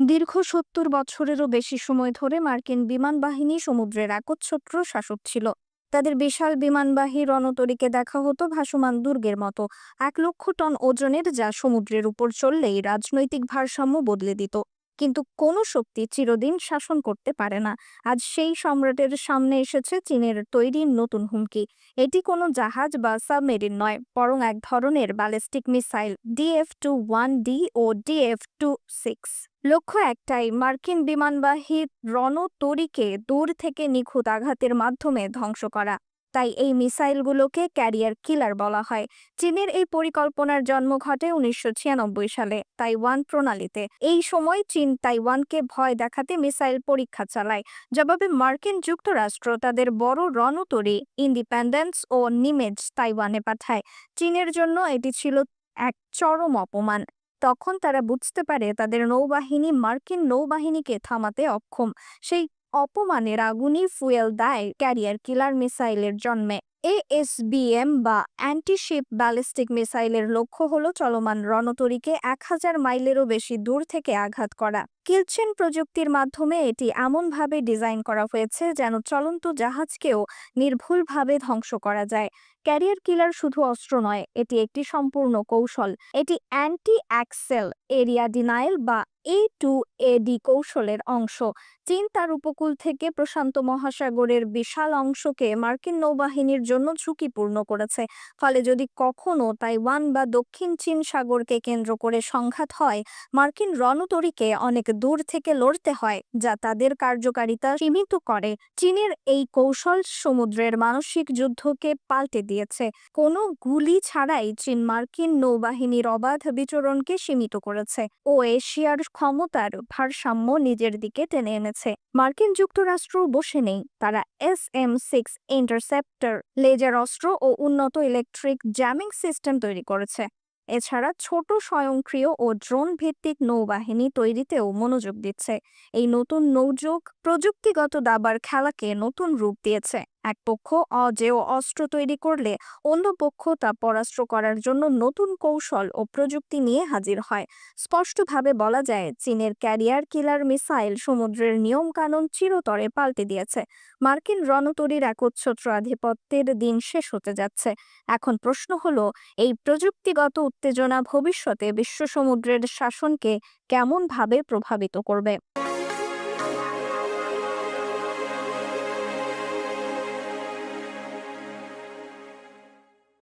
দীর্ঘ সত্তর বছরেরও বেশি সময় ধরে মার্কিন বিমান বাহিনী সমুদ্রের একচ্ছত্র শাসক ছিল। তাদের বিশাল বিমানবাহী রণতরীকে দেখা হতো ভাসমান দুর্গের মতো। এক লক্ষ টন ওজনের যা সমুদ্রের উপর চললেই রাজনৈতিক ভারসাম্য বদলে দিত। কিন্তু কোনো শক্তি চিরদিন শাসন করতে পারে না। আজ সেই সম্রাটের সামনে এসেছে চীনের তৈরি নতুন হুমকি। এটি কোনো জাহাজ বা সাবমেরিন নয়, বরং এক ধরনের ballistic missile DF two one D ও ডিএফ টু সিক্স লক্ষ্য একটাই, মার্কিন বিমানবাহী রণতরীকে দূর থেকে নিখুঁত আঘাতের মাধ্যমে ধ্বংস করা। তাই এই মিসাইলগুলোকে ক্যারিয়ার কিলার বলা হয়। চীনের এই পরিকল্পনার জন্ম ঘটে উনিশশো ছিয়ানব্বই সালে তাইওয়ান প্রণালীতে। এই সময় চীন তাইওয়ানকে ভয় দেখাতে মিসাইল পরীক্ষা চালায়। জবাবে মার্কিন যুক্তরাষ্ট্র তাদের বড় রণতরী, ইন্ডিপেন্ডেন্স ও নিমেজ তাইওয়ানে পাঠায়। চীনের জন্য এটি ছিল এক চরম অপমান। তখন তারা বুঝতে পারে তাদের নৌবাহিনী মার্কিন নৌবাহিনীকে থামাতে অক্ষম। সেই অপমানের আগুনই ফুয়েল দেয় ক্যারিয়ার কিলার মিসাইলের জন্মে। এএসবিএম বা অ্যান্টিশিপ ব্যালিস্টিক মিসাইলের লক্ষ্য হল চলমান রণতরীকে এক হাজার মাইলেরও বেশি দূর থেকে আঘাত করা। কিলচেন প্রযুক্তির মাধ্যমে এটি এমনভাবে ডিজাইন করা হয়েছে যেন চলন্ত জাহাজকেও নির্ভুলভাবে ধ্বংস করা যায়। ক্যারিয়ার কিলার শুধু অস্ত্র নয়, এটি একটি সম্পূর্ণ কৌশল। এটি অ্যান্টি অ্যাক্সেল এরিয়া ডিনাইল বা এ টু এডি কৌশলের অংশ। চীন তার উপকূল থেকে প্রশান্ত মহাসাগরের বিশাল অংশকে মার্কিন নৌবাহিনীর জন্য ঝুঁকিপূর্ণ করেছে, ফলে যদি কখনো তাইওয়ান বা দক্ষিণ চীন সাগরকে কেন্দ্র করে সংঘাত হয়, মার্কিন রণতরীকে অনেক দূর থেকে লড়তে হয়, যা তাদের কার্যকারিতা সীমিত করে। চীনের এই কৌশল সমুদ্রের মানসিক যুদ্ধকে পাল্টে দিয়েছে। কোনো গুলি ছাড়াই চীন মার্কিন নৌবাহিনীর অবাধ বিচরণকে সীমিত করেছে ও এশিয়ার ক্ষমতার ভারসাম্য নিজের দিকে টেনে এনেছে। মার্কিন যুক্তরাষ্ট্র বসে নেই, তারা S M six interceptor, laser অস্ত্র ও উন্নত ইলেকট্রিক জ্যামিং সিস্টেম তৈরি করেছে। এছাড়া ছোট স্বয়ংক্রিয় ও ড্রোন ভিত্তিক নৌবাহিনী তৈরিতেও মনোযোগ দিচ্ছে। এই নতুন নৌযোগ প্রযুক্তিগত দাবার খেলাকে নতুন রূপ দিয়েছে। এক পক্ষ অজেয় অস্ত্র তৈরি করলে, অন্য পক্ষ তা পরাস্ত্র করার জন্য নতুন কৌশল ও প্রযুক্তি নিয়ে হাজির হয়। স্পষ্টভাবে বলা যায়, চীনের ক্যারিয়ার কিলার মিসাইল সমুদ্রের নিয়মকানুন চিরতরে পাল্টে দিয়েছে। মার্কিন রণতরীর একচ্ছত্র আধিপত্যের দিন শেষ হতে যাচ্ছে। এখন প্রশ্ন হলো, এই প্রযুক্তিগত উত্তেজনা ভবিষ্যতে বিশ্ব সমুদ্রের শাসনকে কেমনভাবে প্রভাবিত করবে?